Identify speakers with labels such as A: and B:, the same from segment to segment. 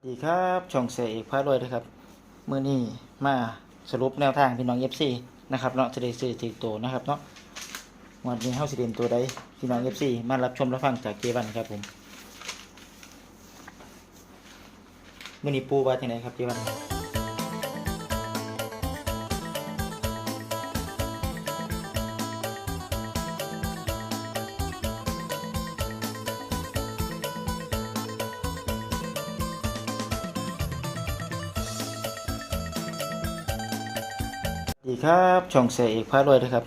A: สวัสดีครับช่องเสยเอกพารวยนะครับเมื่อนี้มาสรุปแนวทางพี่น้องเอฟซีนะครับเนาะจะได้ซื้อถือตัวนะครับเนาะวันนี้เฮาสิเรียนตัวใดพี่น้องเอฟซีมารับชมรับฟังจากเจวันครับผมเมื่อนี้ปูว่าที่ไหนครับเจวัน ดีครับช่องเสยเอกพารวยนะครับ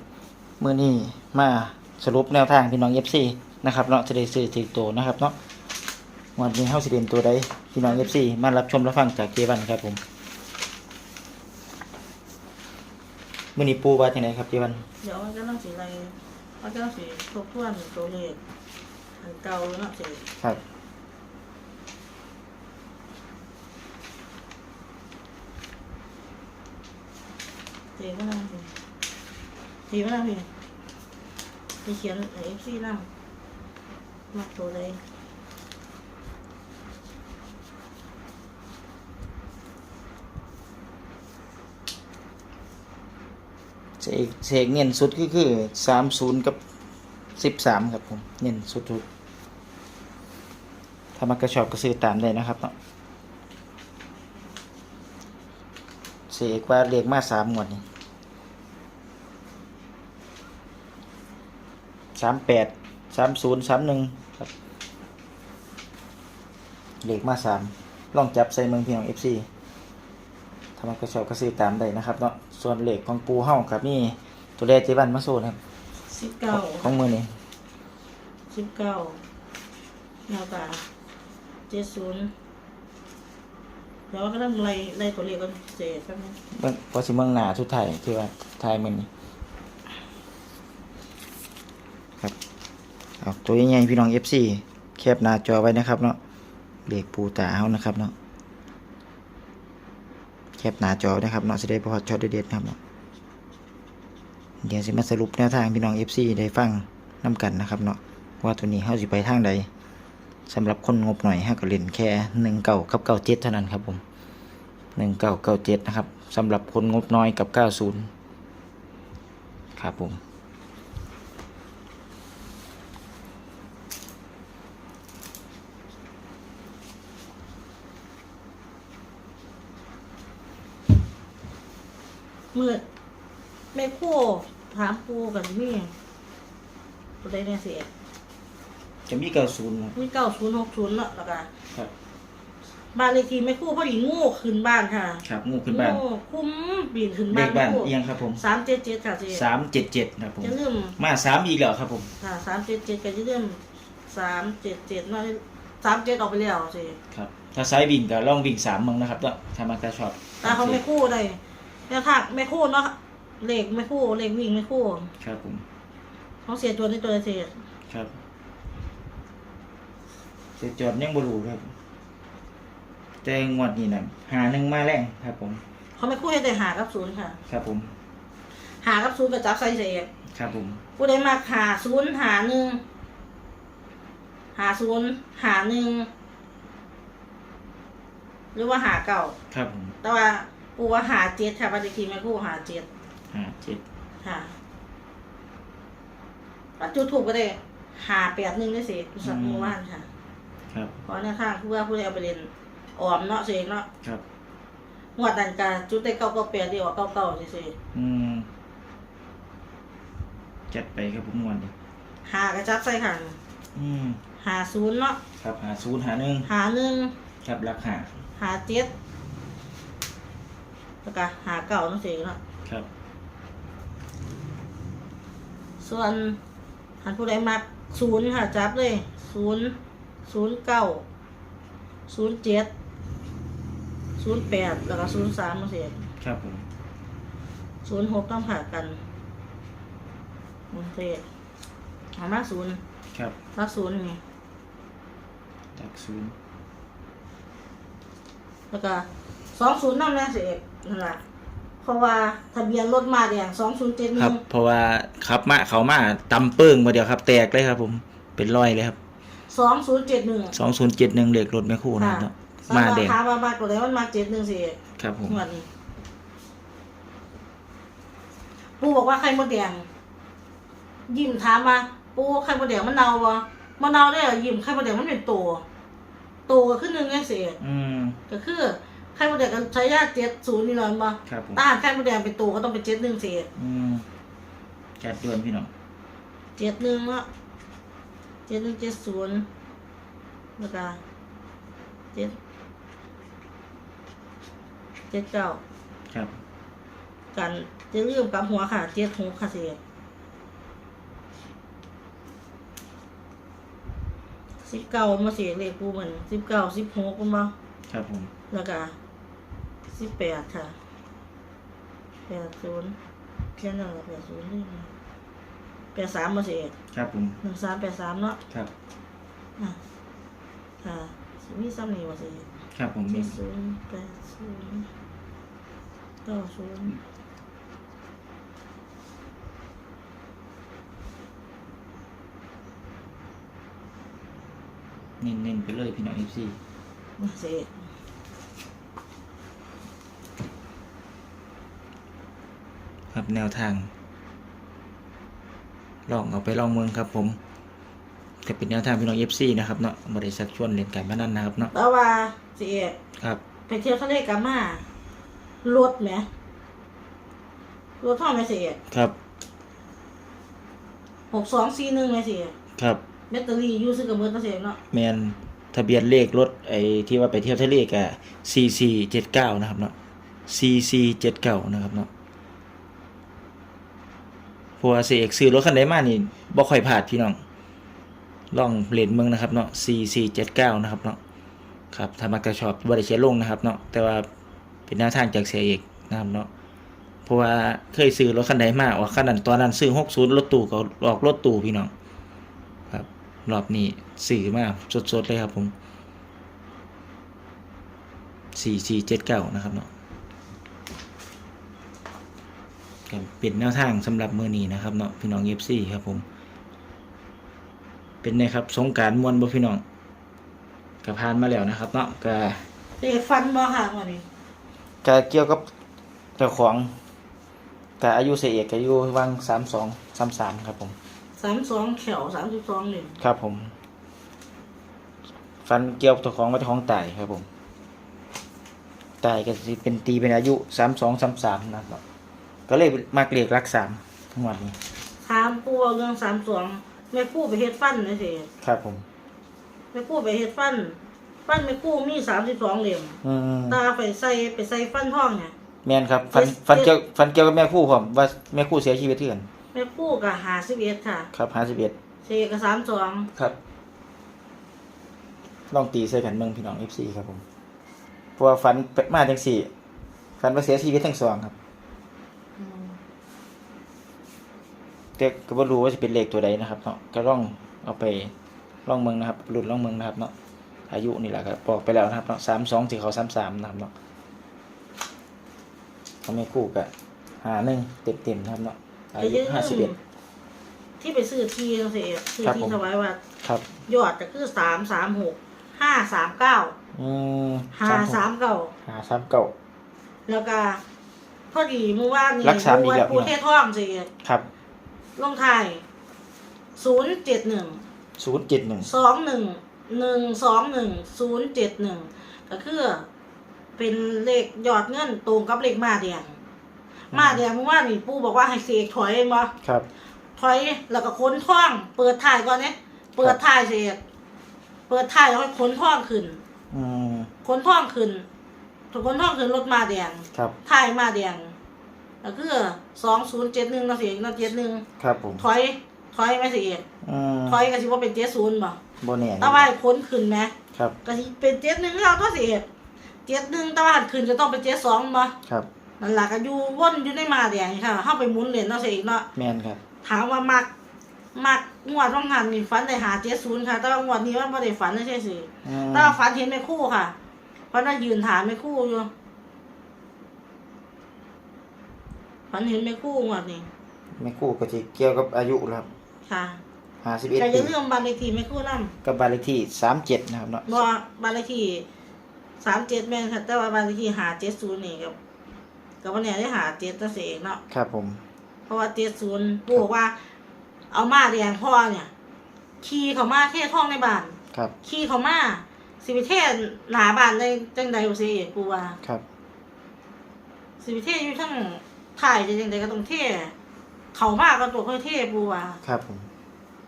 A: เมื่อนี้มาสรุปแนวทางพี่น้องเอฟซีนะครับเนาะจะได้ซื้อถือโตวนะครับเนาะวันนี้เฮาสิเรียนตัวใดพี่น้องเอฟซีมารับชมรับฟังจากเจวันครับผมเมื่อนี้ปูว่าที่ไหนครับเจวัน
B: เดี๋ยวมันก็ต้องสีอะไรมันก็ต้องสีทบทวนตัวเลขอันเก่าเนาะสี
A: ครับ
B: สีก็นั่งสีสีก็นั่งสีสีเขียนไอ้ซีนั่งมาตัวใด
A: เสกเสกเน้นสุดก็คือสามศูนย์กับสิบสามครับผมเน้นสุดทุกถ้ามันกระชอบก็ซื้อตามได้นะครับเนาะเสกว่าเรียกมาสามหมวดนี่ สามแปดสามศูนย์สามหนึ่งครับเรียกมาสามลองจับใส่เมืองพี่น้องเอฟซีถ้ามันกระชอบก็ซื้อตามได้นะครับเนาะส่วนเหล็กของปูเฮ้ากับนี่ตัวแรกเจบันมาโซนะครับ
B: สิบเก้า
A: ของมือนี่
B: สิบเก้าแนวตาเจ็ดศูนย์เดี๋ยวก็ต้องไล่ไล่ตัวเลขกันเจ็ดแป๊บนึง
A: เบิ่งพอสิเมืองหนาชุดไทยที่ว่าไทยมือนี่ ครับเอาตัวใหญ่พี่น้อง FC แคบหน้าจอไว้นะครับเนาะเหล็กปูตาเฮานะครับเนาะแคบหน้าจอนะครับเนาะจะได้พอช็อตเด็ดๆครับเนาะเดี๋ยวสิมาสรุปแนวทางพี่น้อง FC ได้ฟังน้ำกันนะครับเนาะว่าตัวนี้เฮาสิไปทางใดสำหรับคนงบหน่อยฮะก็เล่นแค่หนึ่งเก่ากับเก้าเจ็ดเท่านั้นครับผมหนึ่งเก้าเก้าเจ็ดนะครับสำหรับคนงบน้อยกับเก้าศูนย์ครับผม
B: มืดแม่คู่ถามปูกันมี่ตัวใดเนี่ยเสีย
A: จะมีเก้าศูนย์
B: มีเก้าศูนย์หกศูนย์เนาะแล้วก็
A: ครับ
B: บ้านเลขที่แม่คู่พอดีงูขึ้นบ้านค่ะ
A: ครับงูขึ้นบ้าน
B: งูคุ้มปีนขึ้น
A: เล
B: บ้าน
A: ขบ้าน
B: แม่คู่
A: เอียงครับผม
B: สามเจ็ดเจ็ดค่ะเจ๊
A: สามเจ็ดเจ็ดครับผม
B: จะเริ่ม
A: มาสามอีกแล้วครับผม
B: ค่ะสามเจ็ดเจ็ดก็จะเริ่มสามเจ็ดเจ็ดเนาะสามเจ็ดออกไปแล้วเจ๊
A: ครับ ถ้าไซส์วิ่งก็ลองวิ่งสามมึงนะครับเนาะถ้ามันกระชอบ
B: ตาเขาไม่คู่ได้ แล้วถ้าไม่คู่เนาะเลขไม่คู่เลขวิ่งไม่คู่
A: ครับผม
B: เขาเสียตัวในตัวเสีย
A: ครับ เสร็จจอดยังบรูครับแต่งวดนี้นะหาหนึ่งมาแรงครับ ผม
B: เขาไม่คู่ให้แต่หากับศูนย์ค่ะ
A: ครับผม
B: หากับศูนย์กับจับใส่เสีย
A: ครับผม
B: ผู้ใดมาหาศูนย์หาหนึ่งหาศูนย์หาหนึ่งหรือว่าหาเก่า
A: ครับผม
B: แต่ว่า ปูว่าหาเจ็ดค่ะปฏิทีไม่คู่หาเจ็ด
A: ห้าเจ็ด
B: ค่ะปัจจุถูกก็ได้หาแปดหนึ่งได้สิสักเมื่อวานค่ะ
A: ครับ
B: เพราะเนี่ยข้างเพื่อผู้ใดเอาไปเรียนออมเนาะเสียเนาะ
A: ครับ
B: งวดดันกาจุดได้เก้าเก้าแปดเดียวเก้าเก้าสิสิ
A: อืมจัดไปครับผมงวดนี้
B: หากระจับใส่ขัง
A: อืม
B: หาศูนย์เนาะ
A: ครับหาศูนย์หาหนึ่ง
B: หาหนึ่ง
A: ครับรักหา
B: หาเจ็ด แล้วก็หาเก่าเนาะเสียเนาะ
A: ครับ
B: ส่วนหันผู้ใดมักศูนย์ค่ะจับเลยศูนย์ศูนย์เก้าศูนย์เจ็ดศูนย์แปดแล้วก็ศูนย์สามเนาะเสีย
A: ครับผม
B: ศูนย์หกต้องผ่ากันโอเคเอามาศูนย์
A: ครับ
B: มาศูนย์นี่
A: จากศูนย์
B: แล้วก็สองศูนย์นั่นแหละเสีย นั่นแหละเพราะว่าทะเบียนรถมาเนี่ยสองศูนย์เจ็ดห
A: ค
B: นึ่
A: รับ
B: ง
A: เพราะว่าขับมาเขามาตำเปิ้งมาเดียวครับ แตกเลยครับ ผมเป็นรอยเลยครับ
B: สองศูนย์เจ็ดหนึ่ง
A: สองศูนย์เจ็ดหนึ่งเหล็กรถไม่คู่นะครับ
B: ค่ะ
A: เนาะ
B: ฟัน
A: มา
B: ว่า
A: แดง
B: ถามว่ามาตัวไหนมันมาเจ็ดหนึ่งสี่
A: ครับผม
B: งวดนี้ปูบอกว่าไข่มดแดง ยิ้มถามมาปูไข่มดแดงมันเน่าบ่มันเน่าได้เหรอยิ้มไข่มดแดงมันเป็นตัวตัวก็ขึ้นหนึ่งไงเสีย
A: อืม
B: ก็คือ ไข่มดแดงกันใช้ยาเจ็ดศูนย์นี่หน่อยมา
A: ครับผม
B: ต้านไข่มดแดงเป็นตัวก็ต้องเป็นเจ็ดหนึ่งเสีย
A: อืมจัดด่วนพี่น้อง
B: เจ็ดหนึ่งละเจ็ดหนึ่งเจ็ดศูนย์แล้วก็เจ็ดเจ็ดเก้า
A: ครับ
B: กันจะลืมกับหัวค่ะเจ็ดหกค่ะเสียสิบเก้ามาเสียเลขกูเหมือนสิบเก้าสิบหกมันบ่
A: ครับผม
B: แล้วก็สิบแปดค่ะแปดศูนย์แค่นั้นแหละแปดศูนย์นี่แปดสามมาเสีย
A: ครับผม
B: หนึ่งสามแปดสามเนาะ
A: ครับ
B: อะค่ะมีซ้ำนี่มาเสีย
A: ครับผมมี
B: เจ็ดศูนย์แปดศูนย์เก้าศูนย์
A: เน้นๆไปเลยพี่น้อง FC
B: มาเสีย
A: ครั แนวทาง ลองเอาไปลองเมืองครับ ผมจะเป็นแนวทางพี่น้อง FC นะครับเนาะบริษัทชวนเล่นการพนันนะครับเนาะ
B: แล้วว่าเสีย
A: ครับ
B: ไปเที่ยวทะเลกาม่ารถไหมรถท่อไหมเสีย
A: ครับ
B: หกสองสี่หนึ่งไหมเสีย
A: ครับ
B: แบตเตอรี่อยูซื้อกับเบิร์ดเสียเนาะ
A: แมนทะเบียนเลขรถไอ้ที่ว่าไปเที่ยวทะเลกะ CC 79 นะครับเนาะ CC 79 นะครับเนาะ เพราะว่าเสียเอกซื้อรถคันใดมานี่บ่ค่อยพลาดพี่น้องลองเล่นเมืองนะครับเนาะ CC 79 นะครับเนาะครับถ้ามักจะชอบบ่ได้เขียลงนะครับเนาะแต่ว่าเป็นแนวทางจากเสียเอกนะครับเนาะเพราะว่าเคยซื้อรถคันใดมาออกคันนั้นตอนนั้นซื้อ60รถตู้ก็ออกรถตู้พี่น้องครับรอบนี้สื่อมาสดๆเลยครับผมสี่สี่เจ็ดเก้านะครับเนาะ ก็เป็นแนวทางสำหรับมือนี้นะครับเนาะพี่น้องเอฟซีครับผม เป็นไงครับสงกรารมวนบ่พี่น้องก็ผ่านมาแล้วนะครับเนาะก็
B: เสียฟันบ่ห่างวันนี้
A: ก็เกี่ยวกับเจ้าของก็อายุเสียเอกก็อายุวังสามสองสามสามครับผม
B: สามสองแขวสามสิบสองหนึ่ง
A: ครับผม ฟันเกี่ยวกับตัวของว่าเจ้าของตายครับผมตายก็สิเป็นตีเป็นอายุสามสองสามสามนะครับ ก็เลยมาเกลียกรักสามทั้งหมดนี้
B: ถามปูเอาเรื่องสามสองแม่กู้ไปเฮ็ดฟันนะเสีย
A: ครับผม
B: แม่กู้ไปเฮ็ดฟัน ฟันแม่กู้มีสามสิบสองเหลี่ยม
A: อืม
B: ตาไปใส่ไปใส่ฟันท่องเนี่ย
A: แม่นครับฟัน
B: เจ็ด
A: ฟันเกี่ยวฟันเกี่ยวกับแม่คู่ผมว่าแม่คู่เสียชีวิตเถื่อน
B: แม่กู้กับหาสิบเอ็ดค่ะ
A: ครับห้าสิบเอ็ด
B: เสียกับสามสอง
A: ครับลองตีใส่แผ่นเมืองพี่น้องเอฟซีครับผมเพราะว่าฟันมาทั้งสี่ฟันว่าเสียชีวิตทั้งสองครับ
B: อืม
A: แต่ก็บ่รู้ว่าจะเป็นเลขตัวใดนะครับเนาะก็ลองเอาไปลองเมืองนะครับหลุดลองเมืองนะครับเนาะอายุนี่แหละครับบอกไปแล้วนะครับเนาะสามสองสี่เขาสามสามนะครับเนาะเขาไม่คู่กับหาหนึ่งเต็มเต็มๆนะครับเนาะอายุห้าสิบเอ็ด
B: ที่ไปซื้อที่เสียซื้อ
A: ครับ
B: ที่
A: ผม
B: ถวายวัด
A: ครับ
B: ยอดก็คือสามสามหกห้าสามเก้า
A: อืม
B: ห้าสามเก้า
A: หาสามเก้า
B: แล้วก็พอดีเมื่อวานนี้
A: รักษาอีก
B: วั
A: แล้ว
B: ปูเทศท่องสิ
A: ครับ
B: ลงไทายศูนย์เจ็ดหนึ่ง
A: ศูนย์เจ็ดหนึ่ง
B: สองหนึ่งหนึ่งสองหนึ่งศูนย์เจ็ดหนึ่งก็คือเป็นเลขยอดเงินตรงกับเลขมาแดงมาแดงเมื่อวานนี่ปูบอกว่าให้เสกถอยมา
A: ครับ
B: ถอยแล้วก็ค้นท่อง เปิดถ่ายก่อนเนี่ยเปิดถ่ายเสกเปิดถ่ายแล้วก็ค้นท่องขึ้น
A: อืม
B: ค้นท่องขึ้นถูกค้นท่องขึ้นรถมาแดง
A: ครับ
B: ถ่ายมาแดง ก็คือสองศูนย์เจ็ดหนึ่งนะเสียงนะเจ็ดหนึ่ง
A: ครับผม
B: ถอยถอยไหมเสียง
A: อืม
B: ถอยก็สิว่าเป็นเจ็ดศูนย์บ่
A: โบแน่
B: แตะว่าค้นขึ้นไหม
A: ครับ
B: ก็สิเป็นเจ็ดหนึ่งเราก็เสียเจ็ดหนึ่งแตะว่าหันขึ้นจะต้องเป็นเจ็ดสองบ่
A: ครับ
B: นั่นแหละก็อยู่วนอยู่ในมาแดงนี่ค่ะเข้าไปหมุนเหรียญเนาะเสียงเนาะ
A: แมนครับ
B: ถามว่ามักมักงวดต้องหันนี่ฝันได้หาเจ็ดศูนย์ค่ะ แต่ว่างวดนี้มันไม่ได้ฝันไม่ใช่สิ
A: อืม
B: แต่ว่าฝันเห็นแม่ครู่ค่ะฝันว่ายืนถามแม่ครู่อยู่ ฝันเห็นแม่ครู่งวดนี้
A: ไม่คู่ก็จะเกี่ยวกับอายุครับ
B: ค่ะ
A: ห้าสิบเอ็ด
B: แต่อ
A: ปี
B: ย่าลืมบ้านเลขที่แม่ครู่นั่น
A: กับบ้านเลขที่สามเจ็ดนะครับเนาะ
B: บอกบ้านเลขที่สามเจ็ดแม่นค่ะแต่ว่าบ้านเลขที่หาเจ็ดศูนย์นี่กับกับวันนี้ได้หาเจ็ดตั้งเสียเองเนาะ
A: ครับผม
B: เพราะว่าเจ็ดศูนย์ปู่บอกว่า เอามาแดงพ่อเนี่ย ขี่เขามาเทท่องในบ้าน
A: ครับ
B: ขี่เขามาสิไปเทศหนาบ้านในจังใดบ่เสียเองปู่ว่า
A: ครับ
B: สิไปเทศอยู่ทั้ง ถ่ายจะจังใดก็ต้องเทศเขามากก็ตัวค่อยเทศปู่ว่า
A: ครับผม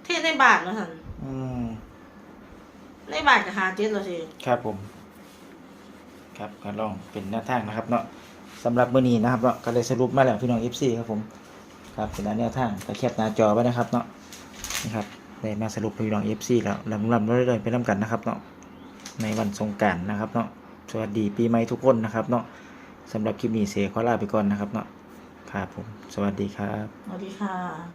B: เทศในบ้านเนาะท่าน
A: อืม
B: ในบ้านก็หาเจ็ดแล้วสิ
A: ครับผม ครับก็ลองเป็นแนวทางนะครับ เนาะสำหรับมื้อนี้นะครับเนาะก็เลยสรุปมาแล้วพี่น้อง FC ครับผม ครับเป็นแนวทางก็แคปหน้าจอไว้นะครับ เนาะนี่ครับได้มาสรุปให้พี่น้อง FC แล้วลำลำเรื่อยๆไปนํกันนะครับ เนาะในวันสงกรารนะครับ เนาะสวัสดีปีใหม่ทุกคนนะครับ เนาะสำหรับคลิปนี้เสียขอลาไปก่อนนะครับเนาะ ครับผม สวัสดีครับ
B: สวัสดีค่ะ